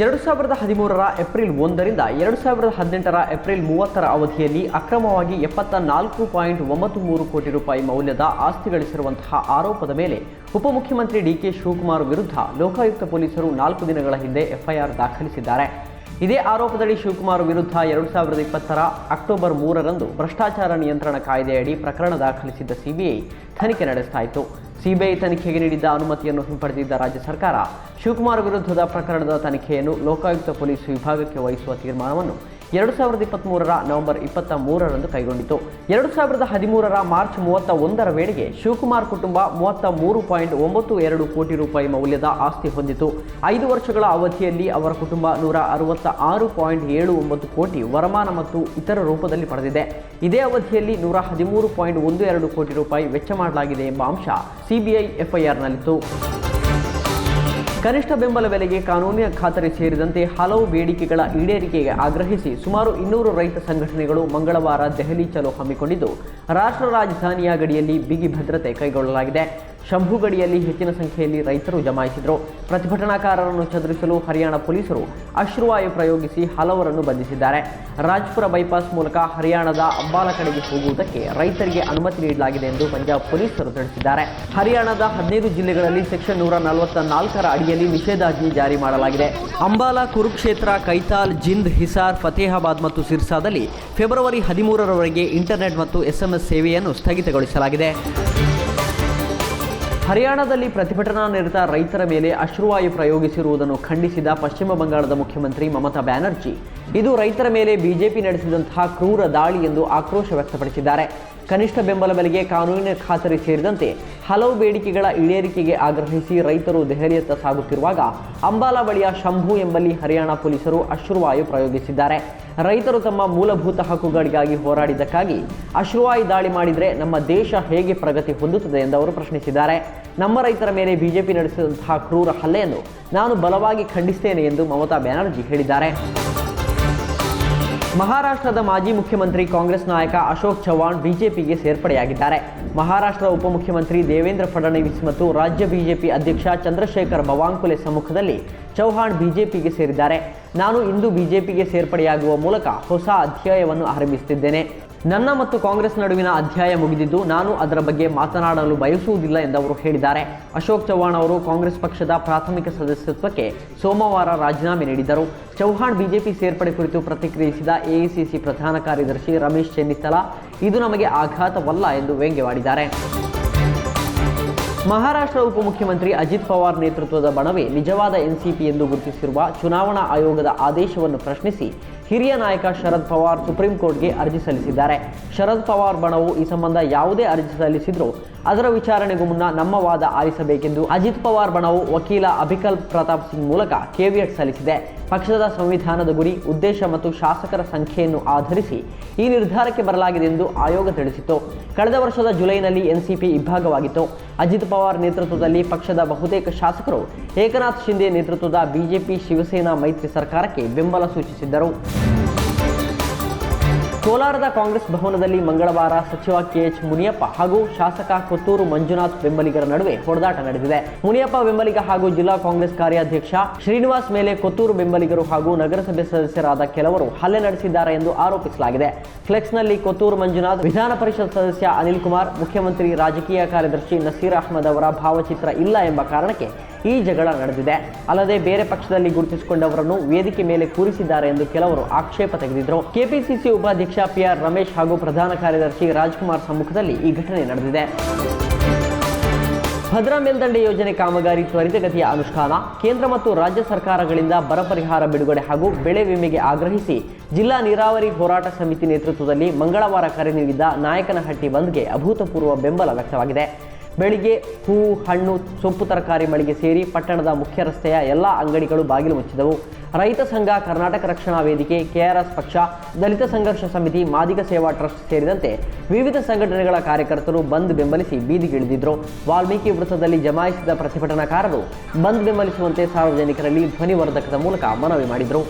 ಎರಡು ಸಾವಿರದ ಹದಿಮೂರರ ಏಪ್ರಿಲ್ ಒಂದರಿಂದ ಎರಡು ಸಾವಿರದ ಹದಿನೆಂಟರ ಏಪ್ರಿಲ್ ಮೂವತ್ತರ ಅವಧಿಯಲ್ಲಿ ಅಕ್ರಮವಾಗಿ ಎಪ್ಪತ್ತ ನಾಲ್ಕು ಪಾಯಿಂಟ್ ಒಂಬತ್ತು ಮೂರು ಕೋಟಿ ರೂಪಾಯಿ ಮೌಲ್ಯದ ಆಸ್ತಿ ಗಳಿಸಿರುವಂತಹ ಆರೋಪದ ಮೇಲೆ ಉಪಮುಖ್ಯಮಂತ್ರಿ ಡಿಕೆ ಶಿವಕುಮಾರ್ ವಿರುದ್ಧ ಲೋಕಾಯುಕ್ತ ಪೊಲೀಸರು ನಾಲ್ಕು ದಿನಗಳ ಹಿಂದೆ ಎಫ್ಐಆರ್ ದಾಖಲಿಸಿದ್ದಾರೆ. ಇದೇ ಆರೋಪದಡಿ ಶಿವಕುಮಾರ್ ವಿರುದ್ಧ ಎರಡು ಸಾವಿರದ ಇಪ್ಪತ್ತರ ಅಕ್ಟೋಬರ್ ಮೂರರಂದು ಭ್ರಷ್ಟಾಚಾರ ನಿಯಂತ್ರಣ ಕಾಯ್ದೆಯಡಿ ಪ್ರಕರಣ ದಾಖಲಿಸಿದ್ದ ಸಿಬಿಐ ತನಿಖೆ ನಡೆಸ್ತಾ ಇತ್ತು. ಸಿಬಿಐ ತನಿಖೆಗೆ ನೀಡಿದ್ದ ಅನುಮತಿಯನ್ನು ಹಿಂಪಡೆದಿದ್ದ ರಾಜ್ಯ ಸರ್ಕಾರ ಶಿವಕುಮಾರ್ ವಿರುದ್ಧದ ಪ್ರಕರಣದ ತನಿಖೆಯನ್ನು ಲೋಕಾಯುಕ್ತ ಪೊಲೀಸ್ ವಿಭಾಗಕ್ಕೆ ವಹಿಸುವ ತೀರ್ಮಾನವನ್ನು ಎರಡು ಸಾವಿರದ ಇಪ್ಪತ್ತ್ಮೂರರ ನವೆಂಬರ್ ಇಪ್ಪತ್ತ ಮೂರರಂದು ಕೈಗೊಂಡಿತು. ಎರಡು ಸಾವಿರದ ಹದಿಮೂರರ ಮಾರ್ಚ್ ಮೂವತ್ತ ಒಂದರ ವೇಳೆಗೆ ಶಿವಕುಮಾರ್ ಕುಟುಂಬ ಮೂವತ್ತ ಮೂರು ಪಾಯಿಂಟ್ ಒಂಬತ್ತು ಎರಡು ಕೋಟಿ ರೂಪಾಯಿ ಮೌಲ್ಯದ ಆಸ್ತಿ ಹೊಂದಿತು. ಐದು ವರ್ಷಗಳ ಅವಧಿಯಲ್ಲಿ ಅವರ ಕುಟುಂಬ ನೂರ ಅರವತ್ತ ಆರು ಪಾಯಿಂಟ್ ಏಳು ಒಂಬತ್ತು ಕೋಟಿ ವರಮಾನ ಮತ್ತು ಇತರ ರೂಪದಲ್ಲಿ ಪಡೆದಿದೆ. ಇದೇ ಅವಧಿಯಲ್ಲಿ ನೂರ ಹದಿಮೂರು ಪಾಯಿಂಟ್ ಒಂದು ಎರಡು ಕೋಟಿ ರೂಪಾಯಿ ವೆಚ್ಚ ಮಾಡಲಾಗಿದೆ ಎಂಬ ಅಂಶ ಸಿಬಿಐ ಎಫ್ಐಆರ್ನಲ್ಲಿತ್ತು. ಕನಿಷ್ಠ ಬೆಂಬಲ ಬೆಲೆಗೆ ಕಾನೂನಿನ ಖಾತರಿ ಸೇರಿದಂತೆ ಹಲವು ಬೇಡಿಕೆಗಳ ಈಡೇರಿಕೆಗೆ ಆಗ್ರಹಿಸಿ ಸುಮಾರು ಇನ್ನೂರು ರೈತ ಸಂಘಟನೆಗಳು ಮಂಗಳವಾರ ದೆಹಲಿ ಚಲೋ ಹಮ್ಮಿಕೊಂಡಿದ್ದು. ರಾಷ್ಟ್ರ ರಾಜಧಾನಿಯ ಗಡಿಯಲ್ಲಿ ಬಿಗಿ ಭದ್ರತೆ ಕೈಗೊಳ್ಳಲಾಗಿದೆ. ಶಂಭು ಗಡಿಯಲ್ಲಿ ಹೆಚ್ಚಿನ ಸಂಖ್ಯೆಯಲ್ಲಿ ರೈತರು ಜಮಾಯಿಸಿದರು. ಪ್ರತಿಭಟನಾಕಾರರನ್ನು ಚದುರಿಸಲು ಹರಿಯಾಣ ಪೊಲೀಸರು ಅಶ್ರುವಾಯು ಪ್ರಯೋಗಿಸಿ ಹಲವರನ್ನು ಬಂಧಿಸಿದ್ದಾರೆ. ರಾಜ್ಪುರ ಬೈಪಾಸ್ ಮೂಲಕ ಹರಿಯಾಣದ ಅಂಬಾಲ ಕಡೆಗೆ ಹೋಗುವುದಕ್ಕೆ ರೈತರಿಗೆ ಅನುಮತಿ ನೀಡಲಾಗಿದೆ ಎಂದು ಪಂಜಾಬ್ ಪೊಲೀಸರು ತಿಳಿಸಿದ್ದಾರೆ. ಹರಿಯಾಣದ ಹದಿನೈದು ಜಿಲ್ಲೆಗಳಲ್ಲಿ ಸೆಕ್ಷನ್ ನೂರ ನಲವತ್ತ ನಾಲ್ಕರ ಅಡಿಯಲ್ಲಿ ನಿಷೇಧಾಜ್ಞೆ ಜಾರಿ ಮಾಡಲಾಗಿದೆ. ಅಂಬಾಲ, ಕುರುಕ್ಷೇತ್ರ, ಕೈತಾಲ್, ಜಿಂದ್, ಹಿಸಾರ್, ಫತೇಹಾಬಾದ್ ಮತ್ತು ಸಿರ್ಸಾದಲ್ಲಿ ಫೆಬ್ರವರಿ ಹದಿಮೂರರವರೆಗೆ ಇಂಟರ್ನೆಟ್ ಮತ್ತು ಎಸ್ಎಂಎಸ್ ಸೇವೆಯನ್ನು ಸ್ಥಗಿತಗೊಳಿಸಲಾಗಿದೆ. ಹರಿಯಾಣದಲ್ಲಿ ಪ್ರತಿಭಟನಾ ನಿರತ ರೈತರ ಮೇಲೆ ಅಶ್ರುವಾಯು ಪ್ರಯೋಗಿಸಿರುವುದನ್ನು ಖಂಡಿಸಿದ ಪಶ್ಚಿಮ ಬಂಗಾಳದ ಮುಖ್ಯಮಂತ್ರಿ ಮಮತಾ ಬ್ಯಾನರ್ಜಿ. ಇದು ರೈತರ ಮೇಲೆ ಬಿಜೆಪಿ ನಡೆಸಿದಂತಹ ಕ್ರೂರ ದಾಳಿ ಎಂದು ಆಕ್ರೋಶ ವ್ಯಕ್ತಪಡಿಸಿದ್ದಾರೆ. ಕನಿಷ್ಠ ಬೆಂಬಲ ಬೆಲೆಗೆ ಕಾನೂನಿನ ಖಾತರಿ ಸೇರಿದಂತೆ ಹಲವು ಬೇಡಿಕೆಗಳ ಈಡೇರಿಕೆಗೆ ಆಗ್ರಹಿಸಿ ರೈತರು ದೆಹಲಿಯತ್ತ ಸಾಗುತ್ತಿರುವಾಗ ಅಂಬಾಲಾ ಬಳಿಯ ಶಂಭು ಎಂಬಲ್ಲಿ ಹರಿಯಾಣ ಪೊಲೀಸರು ಅಶ್ರುವಾಯು ಪ್ರಯೋಗಿಸಿದ್ದಾರೆ. ರೈತರು ತಮ್ಮ ಮೂಲಭೂತ ಹಕ್ಕುಗಳಿಗಾಗಿ ಹೋರಾಡಿದ್ದಕ್ಕಾಗಿ ಅಶ್ರುವಾಯು ದಾಳಿ ಮಾಡಿದರೆ ನಮ್ಮ ದೇಶ ಹೇಗೆ ಪ್ರಗತಿ ಹೊಂದುತ್ತದೆ ಎಂದು ಅವರು ಪ್ರಶ್ನಿಸಿದ್ದಾರೆ. ನಮ್ಮ ರೈತರ ಮೇಲೆ ಬಿಜೆಪಿ ನಡೆಸಿದಂತಹ ಕ್ರೂರ ಹಲ್ಲೆಯನ್ನು ನಾನು ಬಲವಾಗಿ ಖಂಡಿಸುತ್ತೇನೆ ಎಂದು ಮಮತಾ ಬ್ಯಾನರ್ಜಿ ಹೇಳಿದ್ದಾರೆ. ಮಹಾರಾಷ್ಟ್ರದ ಮಾಜಿ ಮುಖ್ಯಮಂತ್ರಿ ಕಾಂಗ್ರೆಸ್ ನಾಯಕ ಅಶೋಕ್ ಚವ್ಹಾಣ್ ಬಿಜೆಪಿಗೆ ಸೇರ್ಪಡೆಯಾಗಿದ್ದಾರೆ. ಮಹಾರಾಷ್ಟ್ರ ಉಪಮುಖ್ಯಮಂತ್ರಿ ದೇವೇಂದ್ರ ಫಡ್ನವೀಸ್ ಮತ್ತು ರಾಜ್ಯ ಬಿಜೆಪಿ ಅಧ್ಯಕ್ಷ ಚಂದ್ರಶೇಖರ್ ಬವಾಂಕುಲೆ ಸಮ್ಮುಖದಲ್ಲಿ ಚೌಹಾಣ್ ಬಿಜೆಪಿಗೆ ಸೇರಿದ್ದಾರೆ. ನಾನು ಇಂದು ಬಿಜೆಪಿಗೆ ಸೇರ್ಪಡೆಯಾಗುವ ಮೂಲಕ ಹೊಸ ಅಧ್ಯಾಯವನ್ನು ಆರಂಭಿಸುತ್ತಿದ್ದೇನೆ. ನನ್ನ ಮತ್ತು ಕಾಂಗ್ರೆಸ್ ನಡುವಿನ ಅಧ್ಯಾಯ ಮುಗಿದಿದ್ದು ನಾನು ಅದರ ಬಗ್ಗೆ ಮಾತನಾಡಲು ಬಯಸುವುದಿಲ್ಲ ಎಂದು ಅವರು ಹೇಳಿದ್ದಾರೆ. ಅಶೋಕ್ ಚೌಹಾಣ್ ಅವರು ಕಾಂಗ್ರೆಸ್ ಪಕ್ಷದ ಪ್ರಾಥಮಿಕ ಸದಸ್ಯತ್ವಕ್ಕೆ ಸೋಮವಾರ ರಾಜೀನಾಮೆ ನೀಡಿದರು. ಚೌಹಾಣ್ ಬಿಜೆಪಿ ಸೇರ್ಪಡೆ ಕುರಿತು ಪ್ರತಿಕ್ರಿಯಿಸಿದ ಎಐಸಿಸಿ ಪ್ರಧಾನ ಕಾರ್ಯದರ್ಶಿ ರಮೇಶ್ ಚೆನ್ನಿತ್ತಲ, ಇದು ನಮಗೆ ಆಘಾತವಲ್ಲ ಎಂದು ವ್ಯಂಗ್ಯವಾಡಿದ್ದಾರೆ. ಮಹಾರಾಷ್ಟ್ರ ಉಪಮುಖ್ಯಮಂತ್ರಿ ಅಜಿತ್ ಪವಾರ್ ನೇತೃತ್ವದ ಬಣವೇ ನಿಜವಾದ ಎನ್ಸಿಪಿ ಎಂದು ಗುರುತಿಸಿರುವ ಚುನಾವಣಾ ಆಯೋಗದ ಆದೇಶವನ್ನು ಪ್ರಶ್ನಿಸಿ ಹಿರಿಯ ನಾಯಕ ಶರದ್ ಪವಾರ್ ಸುಪ್ರೀಂ ಕೋರ್ಟ್ಗೆ ಅರ್ಜಿ ಸಲ್ಲಿಸಿದ್ದಾರೆ. ಶರದ್ ಪವಾರ್ ಬಣವು ಈ ಸಂಬಂಧ ಯಾವುದೇ ಅರ್ಜಿ ಸಲ್ಲಿಸಿದ್ರೂ ಅದರ ವಿಚಾರಣೆಗೂ ಮುನ್ನ ನಮ್ಮ ವಾದ ಆಲಿಸಬೇಕೆಂದು ಅಜಿತ್ ಪವಾರ್ ಬಣವು ವಕೀಲ ಅಭಿಕಲ್ ಪ್ರತಾಪ್ ಸಿಂಗ್ ಮೂಲಕ ಕೆವಿಯಟ್ ಸಲ್ಲಿಸಿದೆ. ಪಕ್ಷದ ಸಂವಿಧಾನದ ಗುರಿ, ಉದ್ದೇಶ ಮತ್ತು ಶಾಸಕರ ಸಂಖ್ಯೆಯನ್ನು ಆಧರಿಸಿ ಈ ನಿರ್ಧಾರಕ್ಕೆ ಬರಲಾಗಿದೆ ಎಂದು ಆಯೋಗ ತಿಳಿಸಿತು ಕಳೆದ ವರ್ಷದ ಜುಲೈನಲ್ಲಿ ಎನ್ಸಿಪಿ ಇಬ್ಬಾಗವಾಗಿತ್ತು ಅಜಿತ್ ಪವಾರ್ ನೇತೃತ್ವದಲ್ಲಿ ಪಕ್ಷದ ಬಹುತೇಕ ಶಾಸಕರು ಏಕನಾಥ್ ಶಿಂದೆ ನೇತೃತ್ವದ ಬಿಜೆಪಿ ಶಿವಸೇನಾ ಮೈತ್ರಿ ಸರ್ಕಾರಕ್ಕೆ ಬೆಂಬಲ ಸೂಚಿಸಿದ್ದರು. ಕೋಲಾರದ ಕಾಂಗ್ರೆಸ್ ಭವನದಲ್ಲಿ ಮಂಗಳವಾರ ಸಚಿವ ಕೆಎಚ್ ಮುನಿಯಪ್ಪ ಹಾಗೂ ಶಾಸಕ ಕೊತ್ತೂರು ಮಂಜುನಾಥ್ ಬೆಂಬಲಿಗರ ನಡುವೆ ಹೊಡೆದಾಟ ನಡೆದಿದೆ. ಮುನಿಯಪ್ಪ ಬೆಂಬಲಿಗ ಹಾಗೂ ಜಿಲ್ಲಾ ಕಾಂಗ್ರೆಸ್ ಕಾರ್ಯಾಧ್ಯಕ್ಷ ಶ್ರೀನಿವಾಸ್ ಮೇಲೆ ಕೊತ್ತೂರು ಬೆಂಬಲಿಗರು ಹಾಗೂ ನಗರಸಭೆ ಸದಸ್ಯರಾದ ಕೆಲವರು ಹಲ್ಲೆ ನಡೆಸಿದ್ದಾರೆ ಎಂದು ಆರೋಪಿಸಲಾಗಿದೆ. ಫ್ಲೆಕ್ಸ್ನಲ್ಲಿ ಕೊತ್ತೂರು ಮಂಜುನಾಥ್, ವಿಧಾನ ಪರಿಷತ್ ಸದಸ್ಯ ಅನಿಲ್ ಕುಮಾರ್, ಮುಖ್ಯಮಂತ್ರಿ ರಾಜಕೀಯ ಕಾರ್ಯದರ್ಶಿ ನಸೀರ್ ಅಹ್ಮದ್ ಅವರ ಭಾವಚಿತ್ರ ಇಲ್ಲ ಎಂಬ ಕಾರಣಕ್ಕೆ ಈ ಜಗಳ ನಡೆದಿದೆ. ಅಲ್ಲದೆ ಬೇರೆ ಪಕ್ಷದಲ್ಲಿ ಗುರುತಿಸಿಕೊಂಡವರನ್ನು ವೇದಿಕೆ ಮೇಲೆ ಕೂರಿಸಿದ್ದಾರೆ ಎಂದು ಕೆಲವರು ಆಕ್ಷೇಪ ತೆಗೆದಿದ್ದರು ಕೆಪಿಸಿಸಿ ಉಪಾಧ್ಯಕ್ಷ ಪಿಆರ್ ರಮೇಶ್ ಹಾಗೂ ಪ್ರಧಾನ ಕಾರ್ಯದರ್ಶಿ ರಾಜ್ಕುಮಾರ್ ಸಮ್ಮುಖದಲ್ಲಿ ಈ ಘಟನೆ ನಡೆದಿದೆ. ಭದ್ರಾ ಮೇಲ್ದಂಡೆ ಯೋಜನೆ ಕಾಮಗಾರಿ ತ್ವರಿತಗತಿಯ ಅನುಷ್ಠಾನ ಕೇಂದ್ರ ಮತ್ತು ರಾಜ್ಯ ಸರ್ಕಾರಗಳಿಂದ ಬರ ಪರಿಹಾರ ಬಿಡುಗಡೆ ಹಾಗೂ ಬೆಳೆ ವಿಮೆಗೆ ಆಗ್ರಹಿಸಿ ಜಿಲ್ಲಾ ನೀರಾವರಿ ಹೋರಾಟ ಸಮಿತಿ ನೇತೃತ್ವದಲ್ಲಿ ಮಂಗಳವಾರ ಕರೆ ನೀಡಿದ್ದ ನಾಯಕನಹಟ್ಟಿ ಬಂದ್ಗೆ ಅಭೂತಪೂರ್ವ ಬೆಂಬಲ ವ್ಯಕ್ತವಾಗಿದೆ. ಬೆಳಿಗ್ಗೆ ಹೂ, ಹಣ್ಣು ಸೊಪ್ಪು ತರಕಾರಿ ಮಳಿಗೆ ಸೇರಿ ಪಟ್ಟಣದ ಮುಖ್ಯ ರಸ್ತೆಯ ಎಲ್ಲ ಅಂಗಡಿಗಳು ಬಾಗಿಲು ಮುಚ್ಚಿದವು. ರೈತ ಸಂಘ, ಕರ್ನಾಟಕ ರಕ್ಷಣಾ ವೇದಿಕೆ, ಕೆಆರ್ಎಸ್ ಪಕ್ಷ, ದಲಿತ ಸಂಘರ್ಷ ಸಮಿತಿ, ಮಾದಿಗ ಸೇವಾ ಟ್ರಸ್ಟ್ ಸೇರಿದಂತೆ ವಿವಿಧ ಸಂಘಟನೆಗಳ ಕಾರ್ಯಕರ್ತರು ಬಂದ್ ಬೆಂಬಲಿಸಿ ಬೀದಿಗಿಳಿದಿದ್ದರು ವಾಲ್ಮೀಕಿ ವೃತ್ತದಲ್ಲಿ ಜಮಾಯಿಸಿದ ಪ್ರತಿಭಟನಾಕಾರರು ಬಂದ್ ಬೆಂಬಲಿಸುವಂತೆ ಸಾರ್ವಜನಿಕರಲ್ಲಿ ಧ್ವನಿವರ್ಧಕದ ಮೂಲಕ ಮನವಿ ಮಾಡಿದರು.